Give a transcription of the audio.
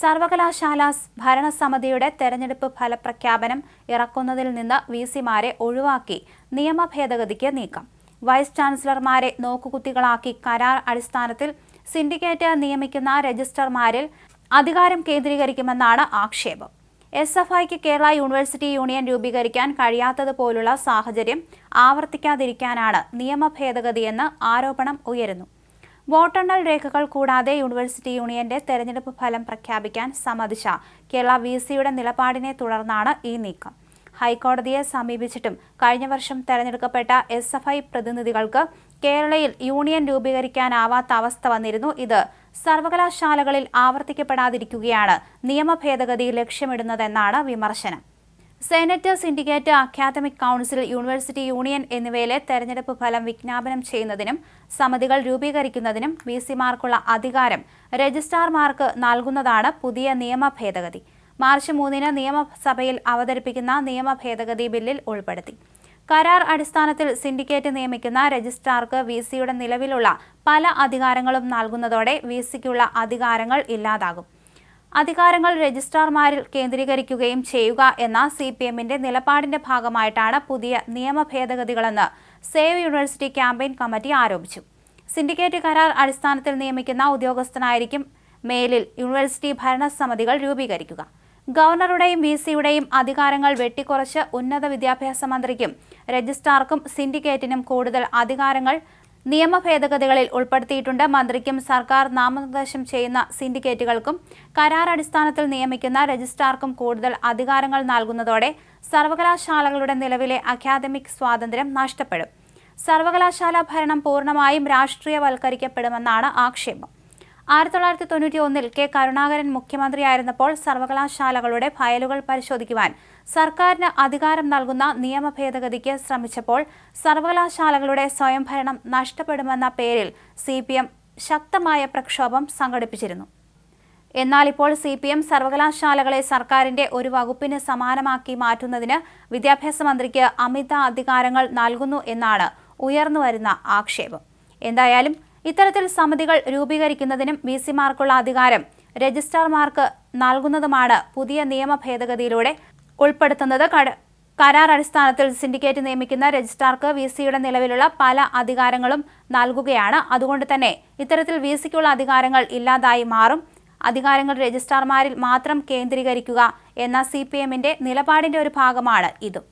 സർവകലാശാല ഭരണസമിതിയുടെ തെരഞ്ഞെടുപ്പ് ഫലപ്രഖ്യാപനം ഇറക്കുന്നതിൽ നിന്ന് വി സിമാരെ ഒഴിവാക്കി നിയമ ഭേദഗതിക്ക് നീക്കം. വൈസ് ചാൻസലർമാരെ നോക്കുകുത്തികളാക്കി കരാർ അടിസ്ഥാനത്തിൽ സിൻഡിക്കേറ്റ് നിയമിക്കുന്ന രജിസ്ട്രർമാരിൽ അധികാരം കേന്ദ്രീകരിക്കുമെന്നാണ് ആക്ഷേപം. എസ് എഫ് ഐക്ക് കേരള യൂണിവേഴ്സിറ്റി യൂണിയൻ രൂപീകരിക്കാൻ കഴിയാത്തതുപോലുള്ള സാഹചര്യം ആവർത്തിക്കാതിരിക്കാനാണ് നിയമ ഭേദഗതിയെന്ന് ആരോപണം ഉയരുന്നു. വോട്ടെണ്ണൽ രേഖകൾ കൂടാതെ യൂണിവേഴ്സിറ്റി യൂണിയന്റെ തെരഞ്ഞെടുപ്പ് ഫലം പ്രഖ്യാപിക്കാൻ സമ്മതിച്ച കേരള വി സിയുടെ നിലപാടിനെ തുടർന്നാണ് ഈ നീക്കം. ഹൈക്കോടതിയെ സമീപിച്ചിട്ടും കഴിഞ്ഞ വർഷം തെരഞ്ഞെടുക്കപ്പെട്ട എസ് എഫ് ഐ പ്രതിനിധികൾക്ക് കേരളയിൽ യൂണിയൻ രൂപീകരിക്കാനാവാത്ത അവസ്ഥ വന്നിരുന്നു. ഇത് സർവകലാശാലകളിൽ ആവർത്തിക്കപ്പെടാതിരിക്കുകയാണ് നിയമ ഭേദഗതി ലക്ഷ്യമിടുന്നതെന്നാണ് വിമർശനം. Senate syndicate academic council university union എന്നിവയിലെ തെരഞ്ഞെടുപ്പ് ഫലം വിജ്ഞാപനം ചെയ്യുന്നതിനും സമിതികൾ രൂപീകരിക്കുന്നതിനും വി സിമാർക്കുള്ള അധികാരം രജിസ്ട്രാർമാർക്ക് നൽകുന്നതാണ് പുതിയ നിയമ ഭേദഗതി. മാർച്ച് മൂന്നിന് നിയമസഭയിൽ അവതരിപ്പിക്കുന്ന നിയമ ഭേദഗതി ബില്ലിൽ ഉൾപ്പെടുത്തി. കരാർ അടിസ്ഥാനത്തിൽ സിൻഡിക്കേറ്റ് നിയമിക്കുന്ന രജിസ്ട്രാർക്ക് വി സിയുടെ നിലവിലുള്ള പല അധികാരങ്ങളും നൽകുന്നതോടെ വി സിക്കുള്ള അധികാരങ്ങൾ ഇല്ലാതാകും. അധികാരങ്ങൾ രജിസ്ട്രാർമാരിൽ കേന്ദ്രീകരിക്കുകയും ചെയ്യുക എന്ന സി പി എമ്മിന്റെ നിലപാടിന്റെ ഭാഗമായിട്ടാണ് പുതിയ നിയമ ഭേദഗതികളെന്ന് സേവ് യൂണിവേഴ്സിറ്റി ക്യാമ്പയിൻ കമ്മിറ്റി ആരോപിച്ചു. സിൻഡിക്കേറ്റ് കരാർ അടിസ്ഥാനത്തിൽ നിയമിക്കുന്ന ഉദ്യോഗസ്ഥനായിരിക്കും മേലിൽ യൂണിവേഴ്സിറ്റി ഭരണസമിതികൾ രൂപീകരിക്കുക. ഗവർണറുടെയും വി സിയുടെയും അധികാരങ്ങൾ വെട്ടിക്കുറച്ച് ഉന്നത വിദ്യാഭ്യാസ മന്ത്രിക്കും രജിസ്ട്രാർക്കും സിൻഡിക്കേറ്റിനും കൂടുതൽ അധികാരങ്ങൾ നിയമ ഭേദഗതികളിൽ ഉൾപ്പെടുത്തിയിട്ടുണ്ട്. മന്ത്രിക്കും സർക്കാർ നാമനിർദ്ദേശം ചെയ്യുന്ന സിൻഡിക്കേറ്റുകൾക്കും കരാർ അടിസ്ഥാനത്തിൽ നിയമിക്കുന്ന രജിസ്ട്രാർക്കും കൂടുതൽ അധികാരങ്ങൾ നൽകുന്നതോടെ സർവകലാശാലകളുടെ നിലവിലെ അക്കാദമിക് സ്വാതന്ത്ര്യം നഷ്ടപ്പെടും. സർവകലാശാല ഭരണം പൂർണമായും രാഷ്ട്രീയവൽക്കരിക്കപ്പെടുമെന്നാണ് ആക്ഷേപം. ആയിരത്തി തൊള്ളായിരത്തി തൊണ്ണൂറ്റി ഒന്നിൽ കെ കരുണാകരൻ മുഖ്യമന്ത്രിയായിരുന്നപ്പോൾ സർവകലാശാലകളുടെ ഫയലുകൾ പരിശോധിക്കുവാൻ സർക്കാരിന് അധികാരം നൽകുന്ന നിയമ ഭേദഗതിക്ക് ശ്രമിച്ചപ്പോൾ സർവകലാശാലകളുടെ സ്വയംഭരണം നഷ്ടപ്പെടുമെന്ന പേരിൽ സി ശക്തമായ പ്രക്ഷോഭം സംഘടിപ്പിച്ചിരുന്നു. എന്നാൽ ഇപ്പോൾ സി പി എം സർവകലാശാലകളെ സർക്കാരിന്റെ ഒരു വകുപ്പിന് സമാനമാക്കി മാറ്റുന്നതിന് വിദ്യാഭ്യാസ മന്ത്രിക്ക് അമിത അധികാരങ്ങൾ നൽകുന്നു എന്നാണ് ഉയർന്നുവരുന്ന ആക്ഷേപം. എന്തായാലും ഇത്തരത്തിൽ സമിതികൾ രൂപീകരിക്കുന്നതിനും വി സിമാർക്കുള്ള അധികാരം രജിസ്ട്രാർമാർക്ക് നൽകുന്നതുമാണ് പുതിയ നിയമ ഭേദഗതിയിലൂടെ ഉൾപ്പെടുത്തുന്നത്. കരാർ അടിസ്ഥാനത്തിൽ സിൻഡിക്കേറ്റ് നിയമിക്കുന്ന രജിസ്ട്രാർക്ക് വി സിയുടെ നിലവിലുള്ള പല അധികാരങ്ങളും നൽകുകയാണ്. അതുകൊണ്ട് തന്നെ ഇത്തരത്തിൽ വി സിക്കുള്ള അധികാരങ്ങൾ ഇല്ലാതായി മാറും. അധികാരങ്ങൾ രജിസ്ട്രാർമാരിൽ മാത്രം കേന്ദ്രീകരിക്കുക എന്ന സി പി എമ്മിന്റെ നിലപാടിന്റെ ഒരു ഭാഗമാണ് ഇതും.